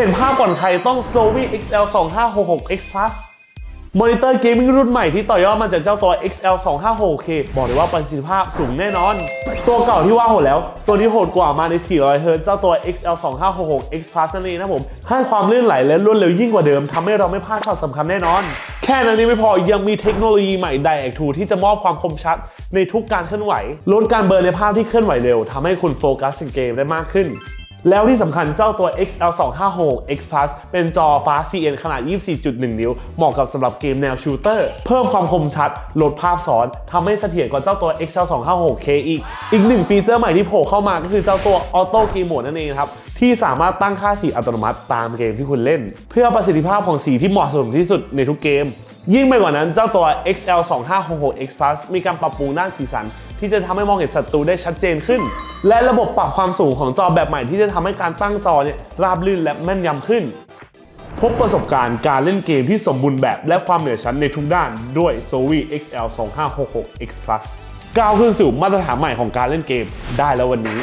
เห็นภาพก่อนใครต้อง Sony XL 2566 X Plus มอนิเตอร์เกมมิ่งรุ่นใหม่ที่ต่อยอดมาจากเจ้าตัว XL 256K บอกเลยว่าประสิทธิภาพสูงแน่นอน ตัวเก่าที่ว่าโหดแล้ว ตัวนี้โหดกว่ามาใน 400 Hz เจ้าตัว XL 2566 X Plus นั่นเองนะผม ให้ความลื่นไหลและรวดเร็วยิ่งกว่าเดิมทำให้เราไม่พลาดช็อตสำคัญแน่นอน แค่นั้นยังไม่พอยังมีเทคโนโลยีใหม่ Direct 2ที่จะมอบความคมชัดในทุกการเคลื่อนไหวลดการเบลอในภาพที่เคลื่อนไหวเร็วทำให้คุณโฟกัสในเกมได้มากขึ้น แล้วที่สำคัญเจ้าตัว XL 256 X Plus เป็นจอฟ้า CN ขนาด 24.1 นิ้ว เหมาะกับสำหรับเกมแนวชูเตอร์ เพิ่มความคมชัด ลดภาพซ้อนทำให้เสถียรกว่าเจ้าตัว XL 256K อีก อีกหนึ่งฟีเจอร์ใหม่ที่โผล่เข้ามาก็คือเจ้าตัว Auto Game Mode นั่นเองครับ ที่สามารถตั้งค่าสีอัตโนมัติตามเกมที่คุณเล่น เพื่อประสิทธิภาพของสีที่เหมาะสมที่สุดในทุกเกม ยิ่งไปกว่านั้นเจ้าตัว XL 2566 X Plus มีการปรับปรุงด้านสีสัน ที่จะทำให้มองเห็นศัตรูได้ชัดเจนขึ้น และระบบปรับความสูงของจอแบบใหม่ที่จะทำให้การตั้งจอเนี่ยราบรื่นและแม่นยำขึ้น พบประสบการณ์การเล่นเกมที่สมบูรณ์แบบและความเหนือชั้นในทุกด้านด้วย Sony XL 2566 X Plus ก้าวขึ้นสู่มาตรฐานใหม่ของการเล่นเกมได้แล้ววันนี้